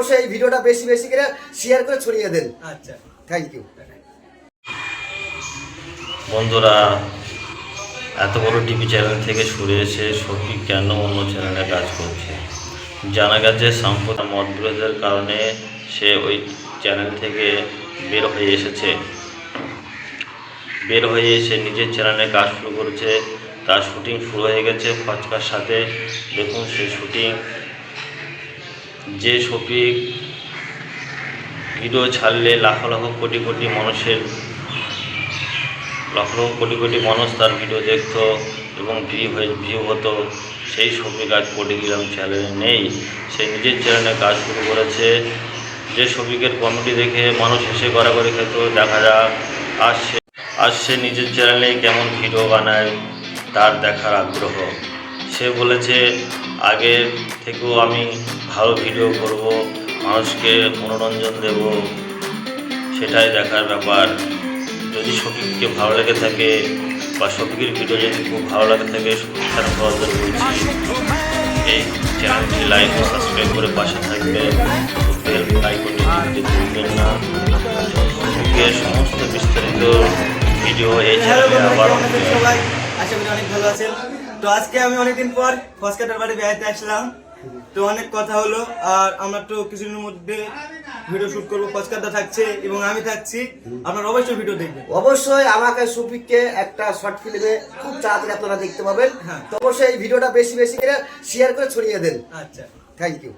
অবশ্যই এই ভিডিওটা বেশি বেশি করে শেয়ার করে ছড়িয়ে দেন। আচ্ছা। থ্যাংক ইউ বন্ধুরা এত বড় টিভি চ্যানেল থেকে সরে এসে সত্যি কেন অন্য চ্যানেলে কাজ করছে? জানা গেছে সাম্প্রত মত বিরোধের কারণে সে ওই চ্যানেল থেকে বের হয়ে এসেছে। বের হয়ে এসে নিজের চ্যানেলে কাজ শুরু করেছে। তার শুটিং শুরু হয়ে গেছে। ফচকার সাথে দেখুন সেই শুটিং। যে শফিক ভিডিও ছাড়লে লাখ লাখ কোটি কোটি মানুষের লক্ষ লক্ষ কোটি কোটি মানুষ তার ভিডিও দেখতো এবং ভিউ হয়ে ভিউ হতো। সেই ছবি কাজ পটিগ্রাম চ্যানেলে নেই। সে নিজের চ্যানেলে কাজ শুরু করেছে। যে ছবিকের কমেডি দেখে মানুষ হেসে এসে গড়াগড়ি খেত, দেখা যাক আর সে আর সে নিজের চ্যানেলে কেমন ভিডিও বানায় তার দেখার আগ্রহ। সে বলেছে আগে থেকেও আমি ভালো ভিডিও করব মানুষকে মনোরঞ্জন দেব সেটাই দেখার ব্যাপার। যদি শফিককে ভালো লেগে থাকে বা শফিকের ভিডিও যদি খুব ভালো লাগে থাকে তার বলছি এই চ্যানেলটি লাইক ও সাবস্ক্রাইব করে পাশে থাকবে। বেল আইকনটি টিপতে ভুলবেন না। শফিকের সমস্ত বিস্তারিত ভিডিও এই চ্যানেলে আবার আশা করি অনেক ভালো আছেন। তো আজকে আমি অনেকদিন পর ফসকাটার বাড়ি বেড়াতে আসলাম। তো অনেক কথা হলো আর আমরা তো কিছুদিনের মধ্যে ভিডিও শুট করব। ফসকাটা থাকছে এবং আমি থাকছি। আপনারা অবশ্যই ভিডিও দেখবেন। অবশ্যই আমাকে সুফিককে একটা শর্ট ফিল্মে খুব তাড়াতাড়ি আপনারা দেখতে পাবেন। হ্যাঁ। তো অবশ্যই এই ভিডিওটা বেশি বেশি করে শেয়ার করে ছড়িয়ে দেন। আচ্ছা। Thank you